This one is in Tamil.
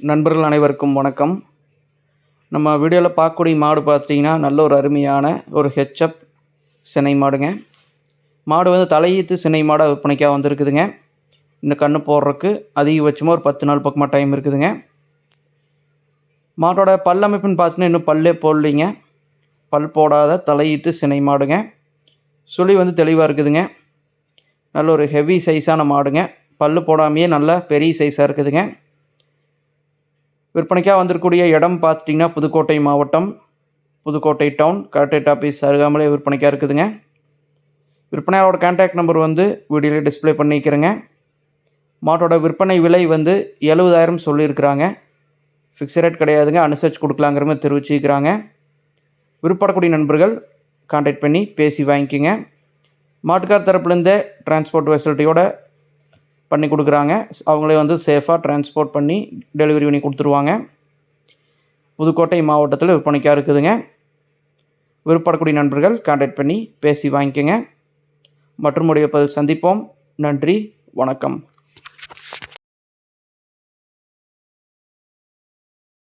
நண்பர்கள் அனைவருக்கும் வணக்கம். நம்ம வீடியோவில் பார்க்கக்கூடிய மாடு பார்த்தீங்கன்னா நல்ல ஒரு அருமையான ஒரு ஹெச்அப் சினை மாடுங்க. மாடு வந்து தலையீத்து சினை மாடாக விற்பனைக்காக வந்திருக்குதுங்க. இன்னும் கன்று போடுறதுக்கு அதிகபட்சமாக ஒரு பத்து நாள் பக்கமாக டைம் இருக்குதுங்க. மாட்டோட பல்லமைப்புன்னு பார்த்தீங்கன்னா இன்னும் பல்லே போடலிங்க. பல் போடாத தலையீத்து சினை மாடுங்க. சுழி வந்து தெளிவாக இருக்குதுங்க. நல்ல ஒரு ஹெவி சைஸான மாடுங்க. பல் போடாமையே நல்ல பெரிய சைஸாக இருக்குதுங்க. விற்பனைக்காக வந்திருக்கக்கூடிய இடம் பார்த்துட்டிங்கன்னா புதுக்கோட்டை மாவட்டம் புதுக்கோட்டை டவுன் கலெக்டரேட் ஆஃபீஸ் அருகாமலே விற்பனைக்காக இருக்குதுங்க. விற்பனையாளோட கான்டாக்ட் நம்பர் வந்து வீடியோவில் டிஸ்ப்ளே பண்ணிக்கிறேங்க மாட்டோட விற்பனை விலை வந்து எழுபதாயிரம் சொல்லியிருக்கிறாங்க. ஃபிக்ஸட் ரேட் கிடையாதுங்க அனுசரித்து கொடுக்கலாங்கிற மாதிரி தெரிவிச்சிக்கிறாங்க விருப்பப்படக்கூடிய நண்பர்கள் கான்டாக்ட் பண்ணி பேசி வாங்கிக்கோங்க. மாட்டுக்கார் தரப்புலேருந்து டிரான்ஸ்போர்ட் ஃபெசிலிட்டியோட பண்ணி கொடுக்குறாங்க. அவங்களே வந்து சேஃபாக டிரான்ஸ்போர்ட் பண்ணி டெலிவரி பண்ணி கொடுத்துருவாங்க. புதுக்கோட்டை மாவட்டத்தில் விற்பனைக்காக இருக்குதுங்க. விருப்பப்படக்கூடிய நண்பர்கள் கான்டாக்ட் பண்ணி பேசி வாங்கிக்கோங்க. மற்றும் உடைய சந்திப்போம். நன்றி வணக்கம்.